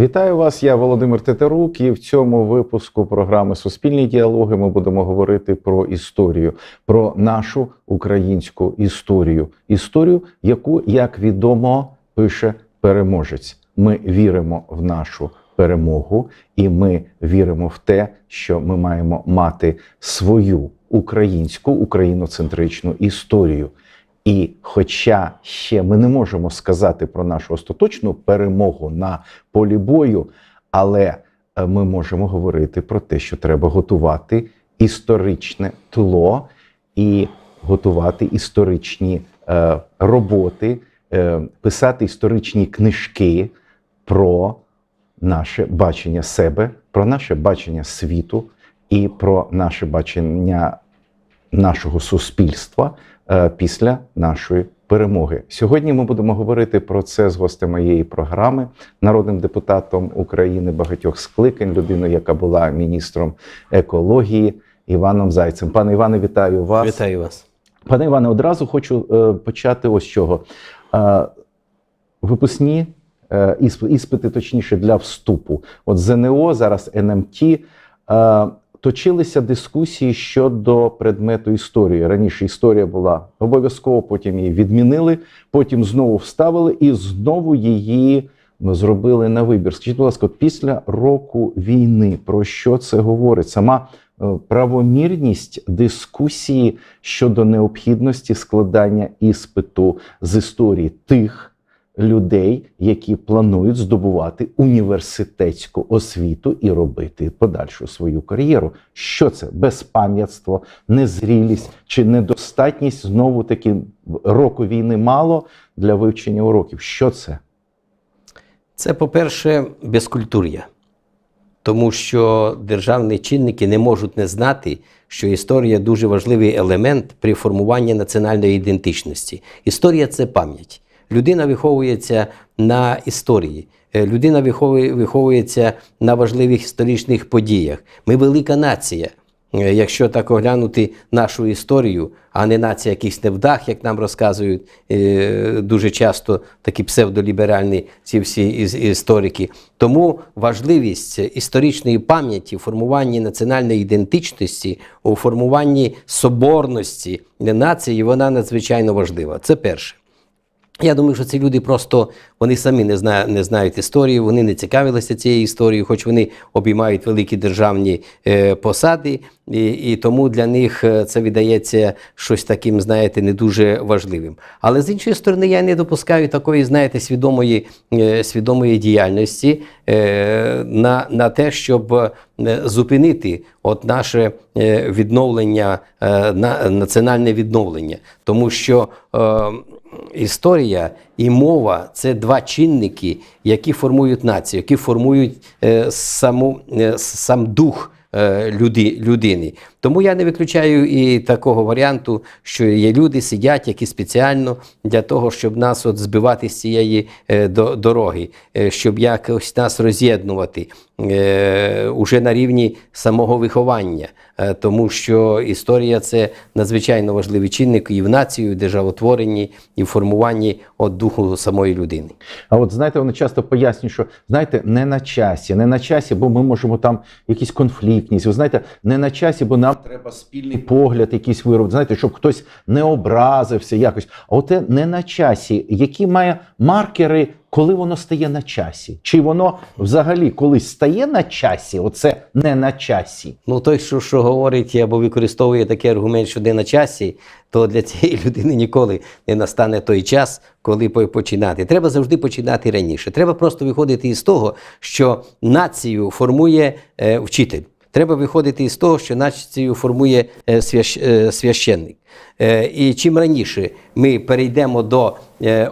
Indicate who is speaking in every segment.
Speaker 1: Вітаю вас, я Володимир Тетерук, і в цьому випуску програми Суспільні діалоги ми будемо говорити про історію, про нашу українську історію. Історію, яку, як відомо, пише переможець. Ми віримо в нашу перемогу, і ми віримо в те, що ми маємо мати свою українську україноцентричну історію. І хоча ще ми не можемо сказати про нашу остаточну перемогу на полі бою, але е, ми можемо говорити про те, що треба готувати історичне тло і готувати історичні е, роботи, е, писати історичні книжки про наше бачення себе, про наше бачення світу і про наше бачення нашого суспільства після нашої перемоги. Сьогодні ми будемо говорити про це з гостем моєї програми, народним депутатом України багатьох скликань, людиною, яка була міністром екології Іваном Зайцем. Пане Іване, вітаю вас.
Speaker 2: Вітаю вас.
Speaker 1: Пане Іване, одразу хочу е, почати ось чого. Е, випускні е, ісп- іспити, точніше, для вступу. От ЗНО, зараз НМТ. Точилися дискусії щодо предмету історії. Раніше історія була обов'язково, потім її відмінили, потім знову вставили і знову її зробили на вибір. Скажіть, будь ласка, після року війни про що це говорить? Сама е, правомірність дискусії щодо необхідності складання іспиту з історії тих людей, які планують здобувати університетську освіту і робити подальшу свою кар'єру. Що це? Безпам'ятство, незрілість чи недостатність знову таки року війни мало для вивчення уроків. Що це?
Speaker 2: Це, по-перше, безкультур'я. Тому що державні чинники не можуть не знати, що історія дуже важливий елемент при формуванні національної ідентичності. Історія це пам'ять. Людина виховується на історії. Е, Людина виховується на важливих історичних подіях. Ми велика нація. Е, Якщо так оглянути нашу історію, а не нація якихось невдах, як нам розказують е, дуже часто такі псевдоліберальні ці всі історики. Тому важливість історичної пам'яті, формуванні національної ідентичності, у формуванні соборності нації, вона надзвичайно важлива. Це перше. Я думаю, що ці люди просто вони самі не знають, не знають історії, вони не цікавилися цією історією, хоч вони обіймають великі державні е, посади, і, і тому для них е, це видається щось таким, знаєте, не дуже важливим. Але з іншої сторони, я не допускаю такої, знаєте, свідомої, е, свідомої діяльності е, на, на те, щоб е, зупинити от наше е, відновлення, е, на, національне відновлення. Тому що е, історія і мова це два чинники, які формують націю, які формують е, саму, е, сам дух е, люди, людини. Тому я не виключаю і такого варіанту, що є люди сидять, які спеціально для того, щоб нас от збивати з цієї е, до- дороги, е, щоб якось нас роз'єднувати уже на рівні самого виховання. Е, тому що історія це надзвичайно важливий чинник і в нації, і в державотворенні, і в формуванні от духу самої людини.
Speaker 1: А от знаєте, вони часто пояснюють, що знаєте, не на часі, не на часі, бо ми можемо там якісь конфліктність. Ви знаєте, не на часі, бо нам треба спільний погляд, якийсь виробити. Знаєте, щоб хтось не образився якось. А оте не на часі. Які має маркери, коли воно стає на часі? Чи воно взагалі колись стає на часі? Оце не на часі.
Speaker 2: Ну, той, що, що говорить або використовує такий аргумент, що не на часі, то для цієї людини ніколи не настане той час, коли починати. Треба завжди починати раніше. Треба просто виходити із того, що націю формує е, вчитель. Треба виходити із того, що націю формує е, е, священник. Е, і чим раніше ми перейдемо до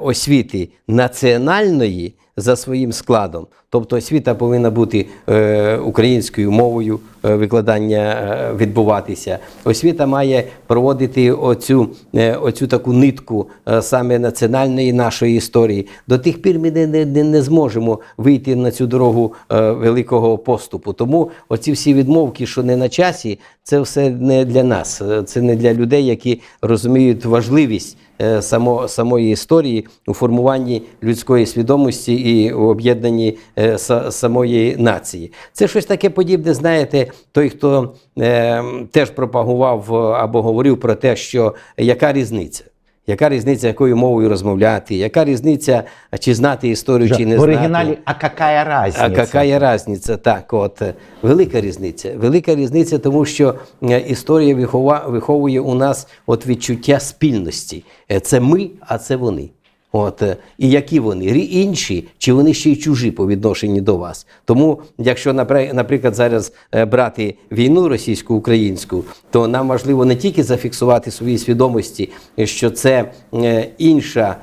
Speaker 2: освіти національної за своїм складом, тобто освіта повинна бути е, українською мовою, е, викладання е, відбуватися. Освіта має проводити оцю, е, оцю таку нитку саме національної нашої історії. До тих пір ми не, не, не, зможемо вийти на цю дорогу великого поступу. Тому оці всі відмовки, що не на часі, це все не для нас. Це не для людей, які розуміють важливість само, самої історії у формуванні людської свідомості і у об'єднанні е, са- самої нації. Це щось таке подібне, знаєте, той, хто е, теж пропагував е, або говорив про те, що яка різниця. Яка різниця, якою мовою розмовляти, яка різниця, чи знати історію, чи не
Speaker 1: в оригіналі, а какая разниця?
Speaker 2: А какая різниця? Так, от велика різниця. Велика різниця, тому що е, історія виховує у нас от відчуття спільності. Е, Це ми, а це вони. От, е, і які вони? Інші, чи вони ще й чужі по відношенню до вас? Тому, якщо, наприклад, зараз е, брати війну російсько-українську, то нам важливо не тільки зафіксувати в своїй свідомості, що це е, інша,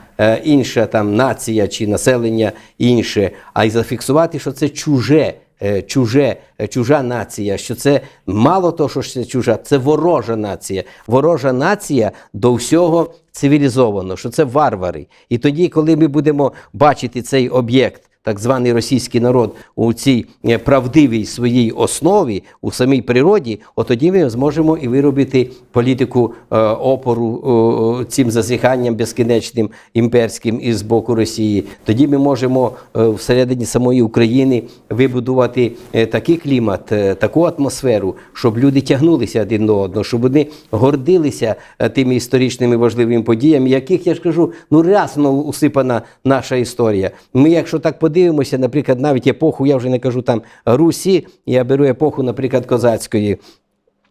Speaker 2: інша там нація чи населення інше, а й зафіксувати, що це чуже. Е, Чуже, е, чужа нація, що це мало того, що це чужа, це ворожа нація. Ворожа нація до всього цивілізовано, що це варвари. І тоді, коли ми будемо бачити цей об'єкт, так званий російський народ, у цій е, правдивій своїй основі, у самій природі, от тоді ми зможемо і виробити політику е, опору е, цим зазіханням безкінечним імперським із боку Росії. Тоді ми можемо всередині самої України вибудувати такий клімат, таку атмосферу, щоб люди тягнулися один до одного, щоб вони гордилися тими історичними важливими подіями, яких я ж кажу, ну рясно усипана наша історія. Ми, якщо так подивимося, наприклад, навіть епоху, я вже не кажу там Русі, я беру епоху, наприклад, козацької.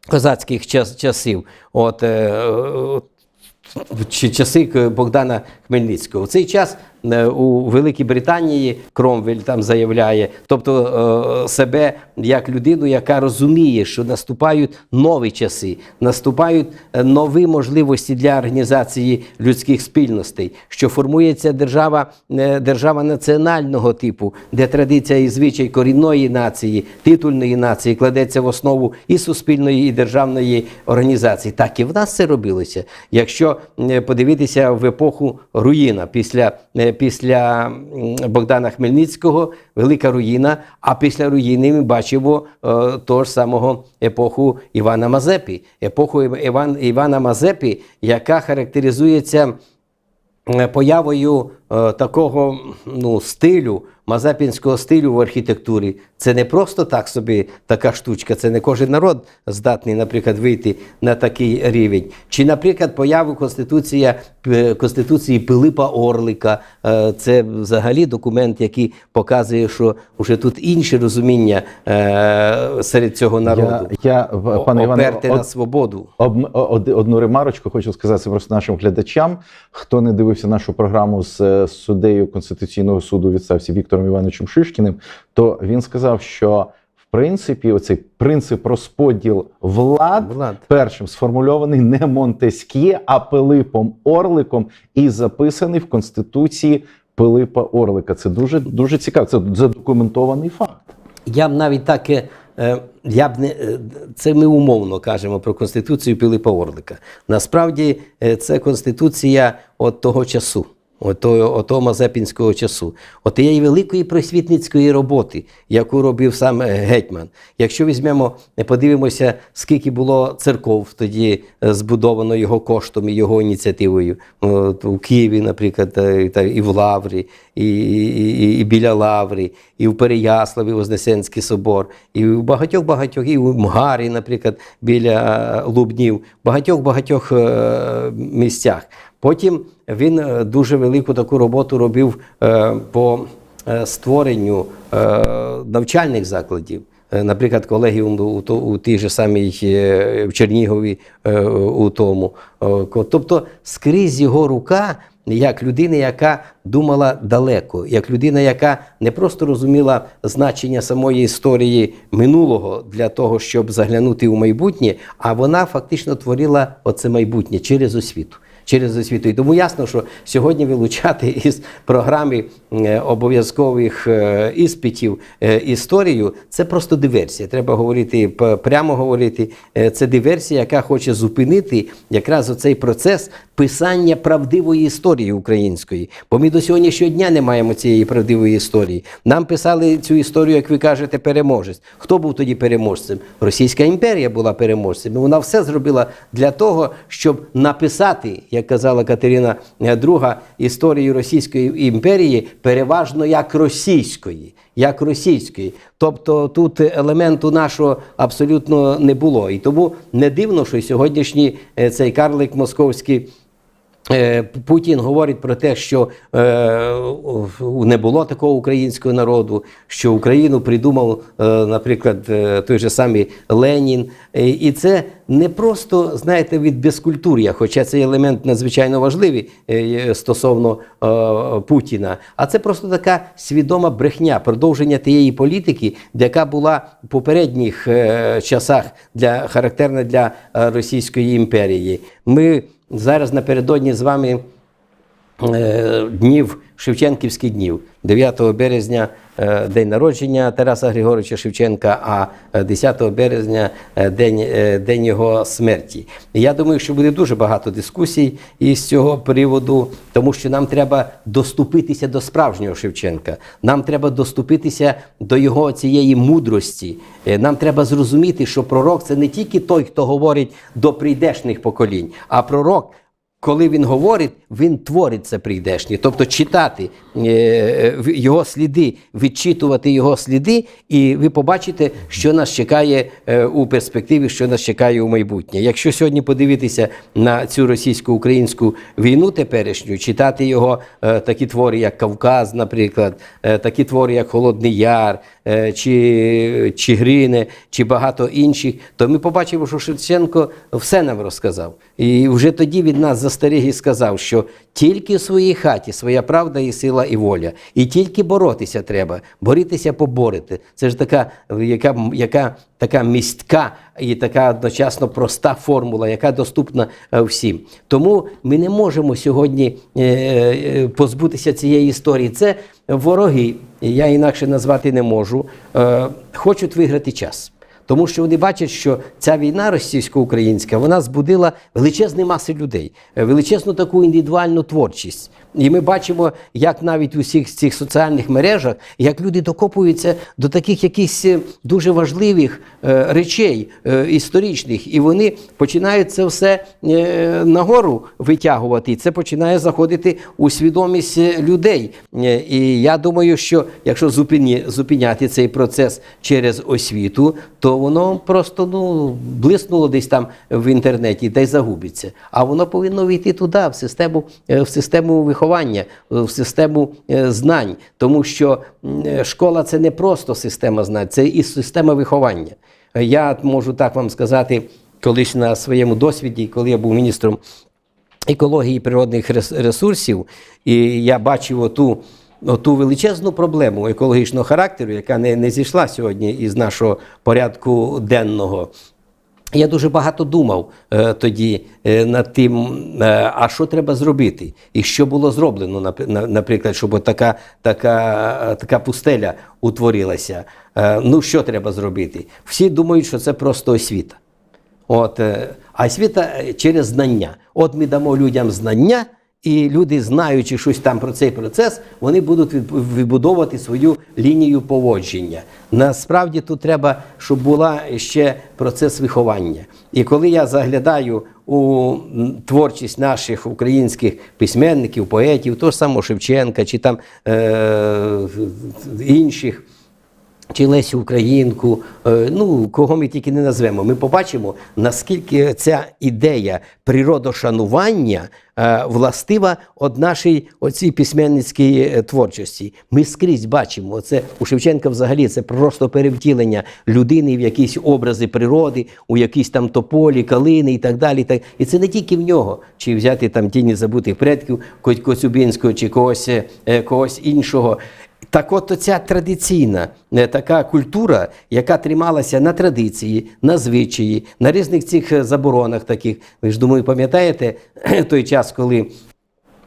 Speaker 2: Козацьких час, часів, от е, от, чи часи Богдана Хмельницького. В цей час у Великій Британії Кромвель там заявляє, тобто е, себе як людину, яка розуміє, що наступають нові часи, наступають е, нові можливості для організації людських спільностей, що формується держава, е, держава національного типу, де традиція і звичай корінної нації, титульної нації кладеться в основу і суспільної, і державної організації. Так і в нас це робилося. Якщо е, подивитися в епоху руїна після, е, після Богдана Хмельницького, велика руїна, а після руїни ми бачимо е, того ж самого епоху Івана Мазепи, епоху Іван, Івана Мазепи, яка характеризується появою е, такого ну, стилю, мазепінського стилю в архітектурі. Це не просто так собі така штучка, це не кожен народ здатний, наприклад, вийти на такий рівень. Чи, наприклад, появу Конституція, е, Конституції Пилипа Орлика. Е, Це взагалі документ, який показує, що вже тут інше розуміння е, серед цього народу.
Speaker 1: Я, я пане Іване,
Speaker 2: на свободу.
Speaker 1: Об, од- одну ремарочку хочу сказати просто нашим глядачам. Хто не дивився нашу програму з суддею Конституційного суду відставці Віктором Івановичем Шишкіним, то він сказав, що в принципі оцей принцип розподіл влад,
Speaker 2: Влад.
Speaker 1: першим сформульований не Монтескє, а Пилипом Орликом і записаний в Конституції Пилипа Орлика. Це дуже дуже цікаво. Це задокументований факт.
Speaker 2: Я б навіть так, е, е, я б не е, це ми умовно кажемо про конституцію Пилипа Орлика. Насправді це конституція от того часу. От того, Мазепінського часу, от великої просвітницької роботи, яку робив сам е, гетьман. Якщо візьмемо, е, подивимося, скільки було церков тоді е, збудовано його коштом і його ініціативою. От, у Києві, наприклад, і в Лаврі, і, і, і, і біля Лаври, і в Переяславі Вознесенський собор, і в багатьох багатьох, і в Мгарі, наприклад, біля Лубнів, багатьох-багатьох е, місцях. Потім він е, дуже велику таку роботу робив е, по е, створенню навчальних закладів. Наприклад, колегіум у, у тій же самій в Чернігові у тому. Тобто скрізь його рука як людина, яка думала далеко, як людина, яка не просто розуміла значення самої історії минулого для того, щоб заглянути у майбутнє, а вона фактично творила оце майбутнє через освіту. Через освіту. І тому ясно, що сьогодні вилучати із програми е, обов'язкових е, іспитів е, історію це просто диверсія. Треба говорити прямо говорити. Це диверсія, яка хоче зупинити якраз оцей процес писання правдивої історії української. Бо ми до сьогоднішнього дня не маємо цієї правдивої історії. Нам писали цю історію, як ви кажете, переможець. Хто був тоді переможцем? Російська імперія була переможцем. Вона все зробила для того, щоб написати як казала Катерина II, історію Російської імперії переважно як російської. Як російської, тобто тут елементу нашого абсолютно не було, і тому не дивно, що сьогоднішній е, цей карлик московський Е, Путін говорить про те, що е, не було такого українського народу, що Україну придумав, е, наприклад, е, той же самий Ленін. Е, І це не просто, знаєте, від безкультур'я, хоча цей елемент надзвичайно важливий е, стосовно е, Путіна, а це просто така свідома брехня, продовження тієї політики, яка була в попередніх е, часах для характерна для е, Російської імперії. Ми зараз напередодні з вами е, днів Шевченківських днів. 9 березня е, день народження Тараса Григоровича Шевченка, а е, 10 березня е, день, е, день його смерті. Я думаю, що буде дуже багато дискусій із цього приводу, тому що нам треба доступитися до справжнього Шевченка. Нам треба доступитися до його цієї мудрості. Е, Нам треба зрозуміти, що пророк це не тільки той, хто говорить до прийдешних поколінь, а пророк коли він говорить, він творить це прийдешнє. Тобто читати е, його сліди, відчитувати його сліди, і ви побачите, що нас чекає е, у перспективі, що нас чекає у майбутнє. Якщо сьогодні подивитися на цю російсько-українську війну теперішню, читати його е, такі твори, як Кавказ, наприклад, такі твори, як Холодний Яр, чи Чигрине, чи багато інших, то ми побачимо, що Шевченко все нам розказав. І вже тоді від нас застеріг і сказав, що тільки в своїй хаті своя правда і сила і воля. І тільки боротися треба, борітися поборити. Це ж така, яка, яка така містка і така одночасно проста формула, яка доступна е, всім. Тому ми не можемо сьогодні е, е, позбутися цієї історії. Це вороги, я інакше назвати не можу, хочуть виграти час. Тому що вони бачать, що ця війна російсько-українська вона збудила величезні маси людей, е, величезну таку індивідуальну творчість. І ми бачимо, як навіть у всіх цих соціальних мережах, як люди докопуються до таких якихось е, дуже важливих е, речей е, історичних, і вони починають це все нагору витягувати. І це починає заходити у свідомість людей. І я думаю, що якщо зупиняти цей процес через освіту, то воно просто ну блиснуло десь там в інтернеті, де й загубиться. А воно повинно війти туди, в систему, в систему виховання, е, в систему е, знань. Тому що е, школа це не просто система знань, це і система виховання. Я можу так вам сказати, колись на своєму досвіді, коли я був міністром екології і природних рес- ресурсів, і я бачив оту, оту величезну проблему екологічного характеру, яка не, не зійшла сьогодні із нашого порядку денного. Я дуже багато думав е, тоді е, над тим, е, а що треба зробити, і що було зроблено, нап- на- наприклад, щоб така, така, е, така пустеля утворилася. Е, ну, що треба зробити? Всі думають, що це просто освіта. От, е, а освіта е, через знання. От ми дамо людям знання, і люди, знаючи щось там про цей процес, вони будуть від- вибудовувати свою лінію поводження. Насправді тут треба, щоб була ще процес виховання. І коли я заглядаю у творчість наших українських письменників, поетів, того ж самого Шевченка чи там е- інших чи Лесю Українку, е, ну кого ми тільки не назвемо, ми побачимо, наскільки ця ідея природошанування е, властива от нашій оцій письменницькій е, творчості. Ми скрізь бачимо це у Шевченка. Взагалі це просто перевтілення людини в якісь образи природи, у якісь там тополі, калини і так далі. І це не тільки в нього, чи взяти там тіні забутих предків Ко- Коцюбинського чи когось, когось іншого. Так от ця традиційна е, така культура, яка трималася на традиції, на звичаї, на різних цих е, заборонах таких. Ви ж думаю, пам'ятаєте той час, коли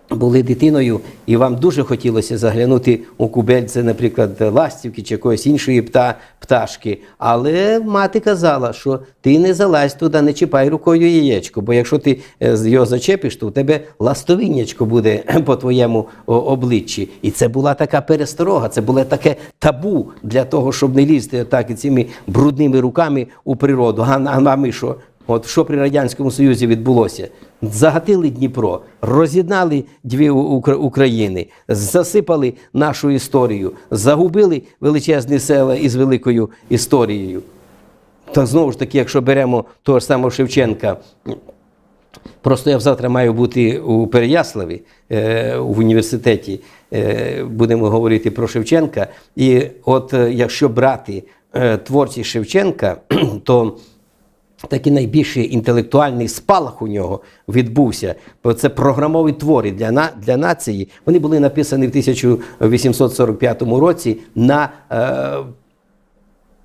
Speaker 2: були дитиною, і вам дуже хотілося заглянути у кубельце, наприклад, ластівки чи якоїсь іншої пта, пташки. Але мати казала, що ти не залазь туди, не чіпай рукою яєчко, бо якщо ти е, його зачепиш, то у тебе ластовинячко буде по твоєму обличчі. І це була така пересторога, це було таке табу для того, щоб не лізти так цими брудними руками у природу. А, а ми що? От що при Радянському Союзі відбулося? Загатили Дніпро, роз'єднали дві України, засипали нашу історію, загубили величезні села із великою історією. Та знову ж таки, якщо беремо того ж самого Шевченка, Просто я завтра маю бути у Переяславі е, в університеті. Е, будемо говорити про Шевченка. І от е, якщо брати е, творчість Шевченка, то такий найбільший інтелектуальний спалах у нього відбувся. Це програмові твори для, на, для нації. Вони були написані в 1845 році на е,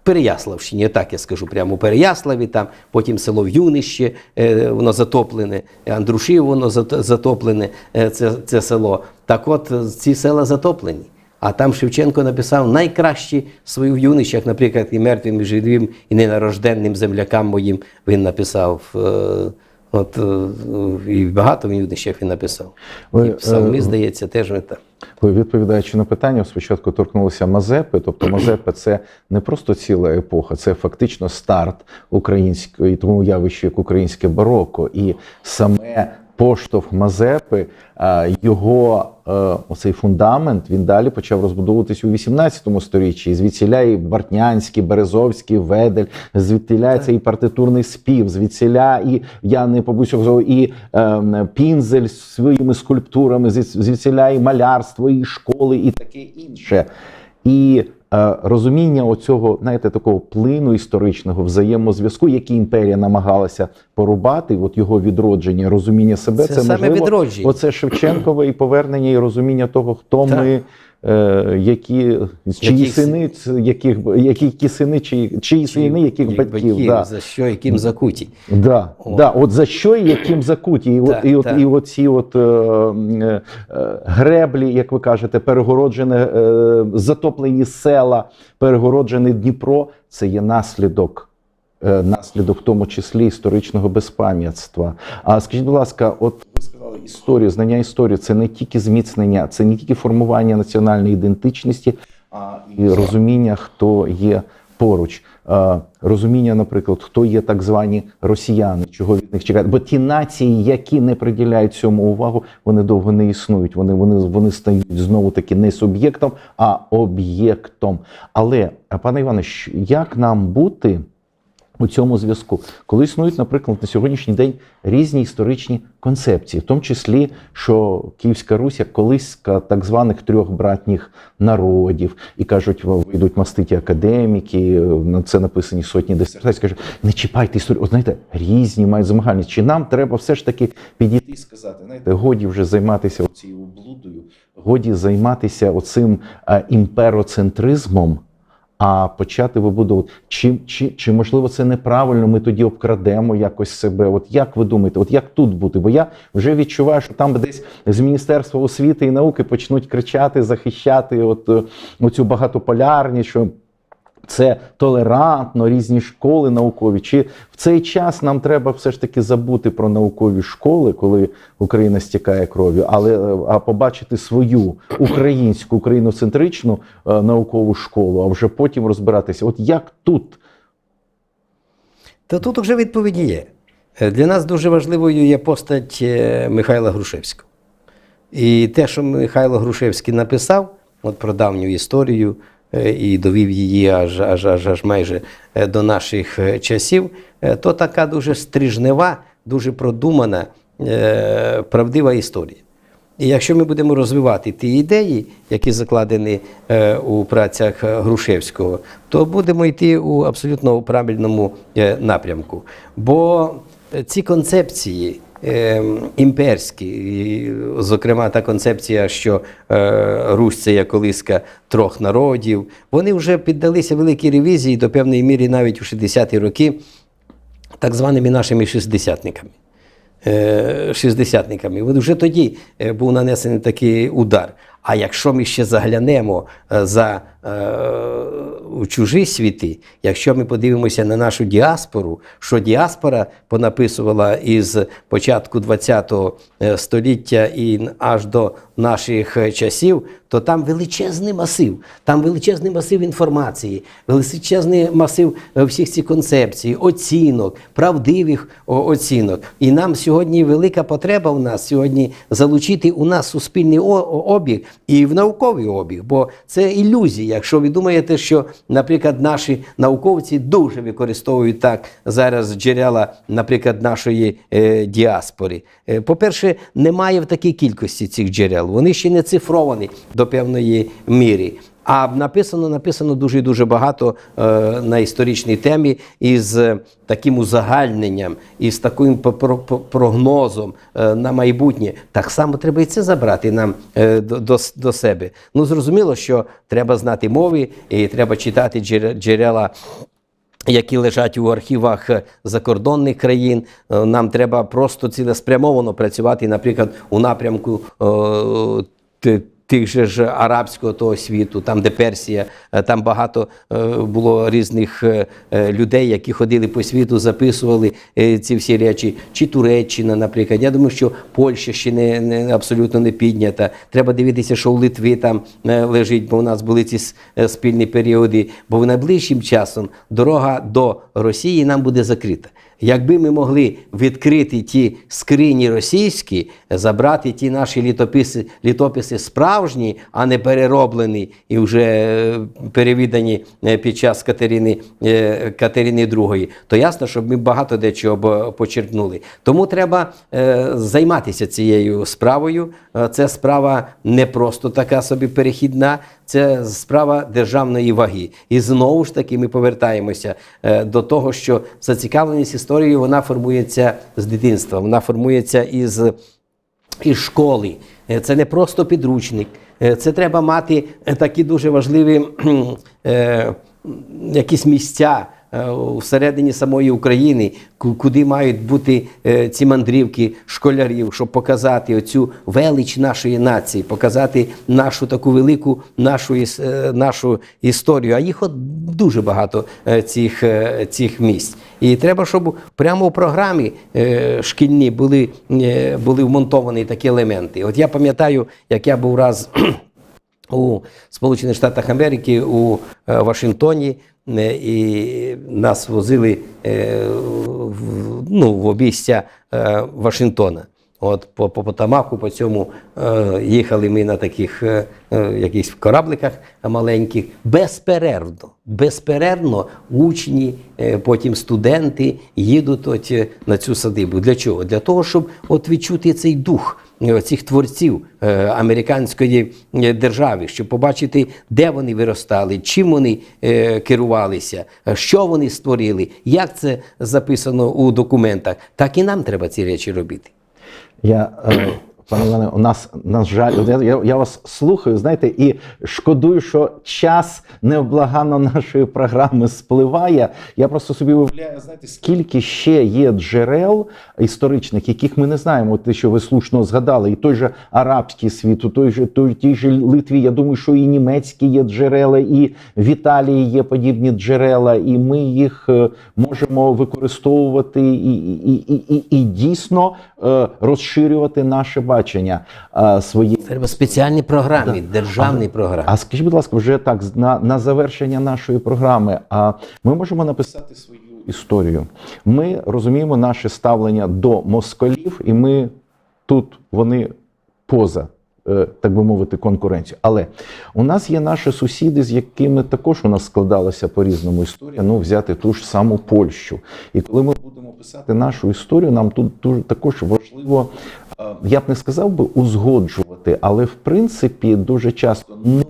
Speaker 2: Переяславщині, так я скажу, прямо у Переяславі, там, потім село В'юнище, е, воно затоплене, Андрушів воно затоплене, е, це, це село. Так от ці села затоплені. А там Шевченко написав найкращі свої в юнищах, наприклад, і мертвим, і живим, і ненарожденним землякам моїм він написав. е, От, е, і багато в юнищах він написав.
Speaker 1: Ви,
Speaker 2: І псалми,
Speaker 1: е,
Speaker 2: здається, теж ми так.
Speaker 1: Ви відповідаючи на питання, спочатку торкнулися Мазепи. Тобто Мазепи це не просто ціла епоха, це фактично старт української тому явища як українське бароко. І саме поштовх Мазепи, його е, оцей фундамент він далі почав розбудовуватись у 18 сторіччі. І звідсіля і Бартнянський, Березовський, Ведель, звідтіля цей партитурний спів, звідсіля і я не побусь і е, Пінзель з своїми скульптурами, звідсіля і малярство, і школи, і таке інше. І е, розуміння оцього, знаєте, такого плину історичного взаємозв'язку, який імперія намагалася порубати, от його відродження, розуміння себе,
Speaker 2: Це
Speaker 1: це,
Speaker 2: саме
Speaker 1: можливо,
Speaker 2: відродження.
Speaker 1: Оце Шевченкове і повернення, і розуміння того, хто
Speaker 2: Так.
Speaker 1: ми. Е, Які чиї
Speaker 2: Яких
Speaker 1: сини, яких які сини, чиї, чиї сини, яких
Speaker 2: Їх
Speaker 1: батьків, да.
Speaker 2: за що, яким закуті.
Speaker 1: Да,
Speaker 2: О.
Speaker 1: да, от за що і яким закуті, і от,
Speaker 2: Так,
Speaker 1: і от
Speaker 2: так.
Speaker 1: і оці от е, е, греблі, як ви кажете, перегороджене, е, затоплені села, перегороджений Дніпро, це є наслідок. Е, Наслідок, в тому числі історичного безпам'ятства. А скажіть, будь ласка, от ви сказали історію, знання історії це не тільки зміцнення, це не тільки формування національної ідентичності, а і розуміння, хто є поруч. Розуміння, наприклад, хто є так звані росіяни, чого від них чекати. Бо ті нації, які не приділяють цьому увагу, вони довго не існують. Вони, вони, вони стають знову таки не суб'єктом, а об'єктом. Але, пане Іване, як нам бути? У цьому зв'язку, коли існують, наприклад, на сьогоднішній день різні історичні концепції, в тому числі, що Київська Русь як колиска так званих трьох братніх народів, і кажуть, вийдуть маститі академіки, на це написані сотні дисертацій. Кажуть, не чіпайте історію. От знаєте, різні мають змагальність. Чи нам треба все ж таки підійти і сказати, знаєте, годі вже займатися цією облудою, годі займатися оцим імпероцентризмом. А почати вибудовувати. Чи, чи, чи можливо це неправильно? Ми тоді обкрадемо якось себе? От як ви думаєте, от як тут бути? Бо я вже відчуваю, що там десь з Міністерства освіти і науки почнуть кричати, захищати от е, оцю багатополярність, що це толерантно, різні школи наукові. Чи в цей час нам треба все ж таки забути про наукові школи, коли Україна стікає кров'ю, але е, а побачити свою українську україноцентричну е, наукову школу, а вже потім розбиратися, от як тут
Speaker 2: Та тут вже відповіді є. Е, Для нас дуже важливою є постать е, Михайла Грушевського. І те, що Михайло Грушевський написав от про давню історію і довів її аж, аж, аж, аж майже е, до наших е, часів, е, то така дуже стрижнева, дуже продумана, е, правдива історія. І якщо ми будемо розвивати ті ідеї, які закладені е, у працях е, Грушевського, то будемо йти у абсолютно правильному е, напрямку. Бо е, ці концепції е, імперські, і, зокрема та концепція, що е, Русь це є колиска трьох народів, вони вже піддалися великій ревізії до певної міри навіть у 60-ті роки так званими нашими шістдесятниками. Е, Шістдесятниками. Вже тоді е, був нанесений такий удар. А якщо ми ще заглянемо за у чужі світи, якщо ми подивимося на нашу діаспору, що діаспора понаписувала із початку ХХ століття і аж до наших е, часів, то там величезний масив, там величезний масив інформації, величезний масив е, всіх цих концепцій, оцінок, правдивих оцінок. І нам сьогодні велика потреба у нас сьогодні залучити у нас суспільний обіг і в науковий обіг, бо це ілюзія. Якщо ви думаєте, що, наприклад, наші науковці дуже використовують так зараз джерела, наприклад, нашої е, діаспори. Е, по-перше, немає в такій кількості цих джерел. Вони ще не цифровані до певної міри. А написано, написано дуже і дуже багато е, на історичній темі із таким узагальненням, із таким прогнозом е, на майбутнє. Так само треба і це забрати нам е, до, до, себе. Ну, зрозуміло, що треба знати мови, і треба читати джере- джерела які лежать у архівах е, закордонних країн. Е, Нам треба просто цілеспрямовано працювати, наприклад, у напрямку е, тих же ж арабського того світу, там, де Персія, е, там багато е, було різних е, людей, які ходили по світу, записували ці всі речі, чи Туреччина, наприклад. Я думаю, що Польща ще не, не абсолютно не піднята. Треба дивитися, що у Литві там лежить, бо у нас були ці спільні періоди. Бо в найближчим часом дорога до Росії нам буде закрита. Якби ми могли відкрити ті скрині російські, забрати ті наші літописи, літописи справжні, а не перероблені і вже е, перевідані е, під час Катерини, е, Катерини II, то ясно, щоб ми багато дечого почерпнули. Тому треба займатися цією справою. Це справа не просто така собі перехідна, це справа державної ваги. І знову ж таки ми повертаємося до того, що зацікавленість історією вона формується з дитинства, вона формується із із школи. Е, Це не просто підручник. Е, Це треба мати такі дуже важливі е, якісь місця всередині самої України, ку- куди мають бути е, ці мандрівки школярів, щоб показати оцю велич нашої нації, показати нашу таку велику нашу, е, нашу історію. А їх от дуже багато е, цих, е, цих місць. І треба, щоб прямо у програмі е, шкільні були, е, були вмонтовані такі елементи. От я пам'ятаю, як я був раз у Сполучених Штатах Америки у е, Вашингтоні, е, і нас возили е, в, ну, в обійстя е, Вашингтона. От по, по Потамаку, по цьому е, їхали ми на таких е, е, якихось корабликах маленьких, безперервно, безперервно учні, е, потім студенти їдуть от, е, на цю садибу. Для чого? Для того, щоб от відчути цей дух е, цих творців е, американської е, держави, щоб побачити, де вони виростали, чим вони е, керувалися, е, що вони створили, як це записано у документах. Так і нам треба ці речі робити.
Speaker 1: Я, е, пане Іване, у нас, на жаль, я, я, вас слухаю, знаєте, і шкодую, що час невблаганно нашої програми спливає. Я просто собі уявляю, знаєте, скільки ще є джерел історичних, яких ми не знаємо. Те, що ви слушно згадали, і той же арабський світ, у той же той, тій же Литві. Я думаю, що і німецькі є джерела, і в Італії є подібні джерела, і ми їх е, можемо використовувати і, і, і, і, і дійсно е, розширювати наше бачення е, своє.
Speaker 2: Треба спеціальні програми, державні програми.
Speaker 1: А скажіть, будь ласка, вже так на, на завершення нашої програми. А ми можемо написати свою історію. Ми розуміємо наше ставлення до москалів, і ми тут вони поза. е, Так би мовити, конкуренцію. Але у нас є наші сусіди, з якими також у нас складалася по-різному історія. Ну, взяти ту ж саму Польщу. І коли ми будемо писати нашу історію, нам тут дуже також важливо, я б не сказав би узгоджувати, але в принципі дуже часто ну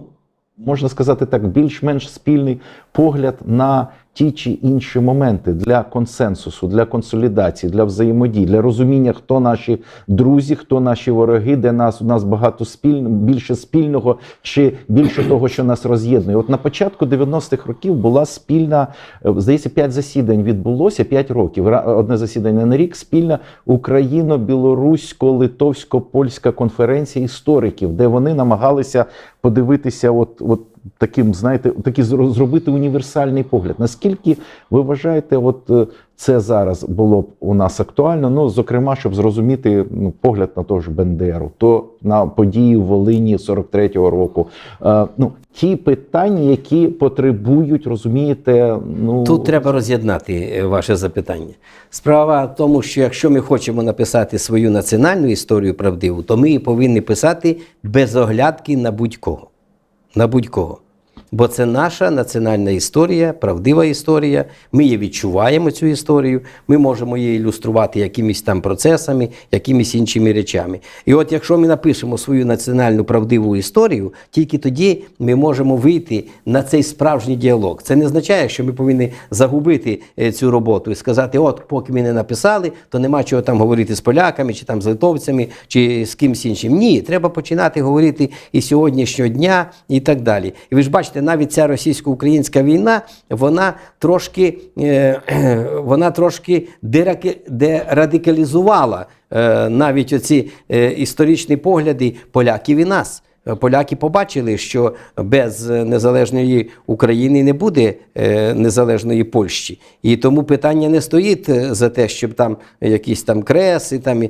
Speaker 1: можна сказати так, більш-менш спільний погляд на ті чи інші моменти для консенсусу, для консолідації, для взаємодії, для розуміння, хто наші друзі, хто наші вороги, де нас у нас багато спільно, більше спільного чи більше того, що нас роз'єднує. От на початку 90-х років була спільна, е, здається, 5 засідань відбулося 5 років. Одне засідання на рік, спільна україно-білорусько-литовсько-польська конференція істориків, де вони намагалися подивитися, от, от таким, знаєте, такий зробити універсальний погляд. Наскільки ви вважаєте, от е, це зараз було б у нас актуально? Ну, зокрема, щоб зрозуміти ну, погляд на того ж Бендеру, то на події в Волині 43-го року. Е, ну, ті питання, які потребують, розумієте, ну
Speaker 2: Тут треба роз'єднати е, ваше запитання. Справа в тому, що якщо ми хочемо написати свою національну історію правдиву, то ми її повинні писати без оглядки на будь-кого. На будь-кого. Бо це наша національна історія, правдива історія. Ми її відчуваємо, цю історію. Ми можемо її ілюструвати якимись там процесами, якимись іншими речами. І от якщо ми напишемо свою національну правдиву історію, тільки тоді ми можемо вийти на цей справжній діалог. Це не означає, що ми повинні загубити е, цю роботу і сказати: от, поки ми не написали, то нема чого там говорити з поляками, чи там з литовцями, чи з кимсь іншим. Ні, треба починати говорити і сьогоднішнього дня, і так далі. І ви ж бачите, навіть ця російсько-українська війна, вона трошки, е, вона трошки дерадикалізувала е, навіть оці е, історичні погляди поляків і нас. Е, Поляки побачили, що без е, незалежної України не буде е, незалежної Польщі. І тому питання не стоїть за те, щоб там якісь там креси там,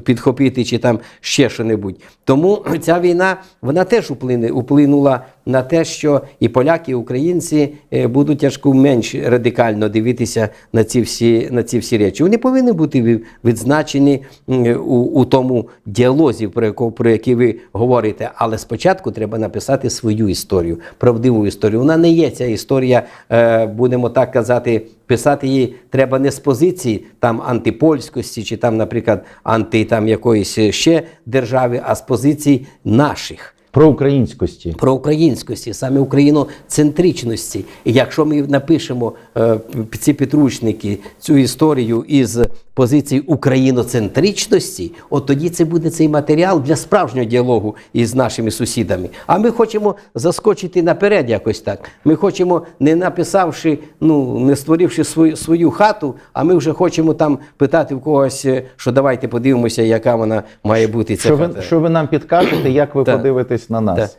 Speaker 2: підхопити чи там ще що-небудь. Тому ця війна вона теж вплине, вплинула на те, що і поляки, і українці будуть тяжко менш радикально дивитися на ці всі, на ці всі речі. Вони повинні бути відзначені у, у тому діалозі, про, яку, про який ви говорите. Але спочатку треба написати свою історію, правдиву історію. Вона не є ця історія, е, будемо так казати, писати її треба не з позиції там антипольськості, чи там, наприклад, анти там якоїсь ще держави, а з позицій наших
Speaker 1: про українськості.
Speaker 2: про українськості, саме україноцентричності. І якщо ми напишемо е, ці підручники, цю історію із позиції україноцентричності, от тоді це буде цей матеріал для справжнього діалогу із нашими сусідами. А ми хочемо заскочити наперед якось так. Ми хочемо, не написавши, ну не створивши свою, свою хату, а ми вже хочемо там питати в когось, е, що давайте подивимося, яка вона має бути. Ця
Speaker 1: Що ви, що ви нам підкажете, як ви
Speaker 2: Так.
Speaker 1: Подивитесь на нас?
Speaker 2: Так.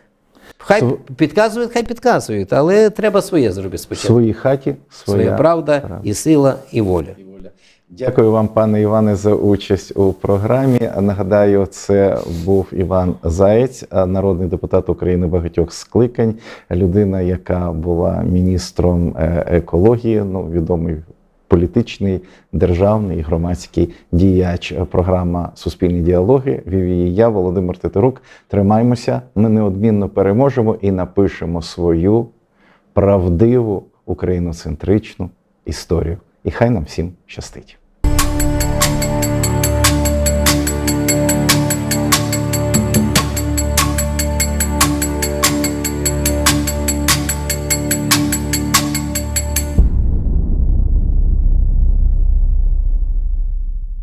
Speaker 2: Хай
Speaker 1: Св-
Speaker 2: підказують, хай підказують, але треба своє зробити
Speaker 1: В
Speaker 2: спочатку.
Speaker 1: своїй хаті своя,
Speaker 2: Своя правда, і сила, і воля.
Speaker 1: Дякую вам, пане Іване, за участь у програмі. Нагадаю, це був Іван Заєць, народний депутат України багатьох скликань, людина, яка була міністром е, екології, ну відомий політичний, державний, громадський діяч. Програма Суспільні діалоги. Вів її я, Володимир Тетерук. Тримаймося, ми неодмінно переможемо і напишемо свою правдиву україноцентричну історію. І хай нам всім щастить.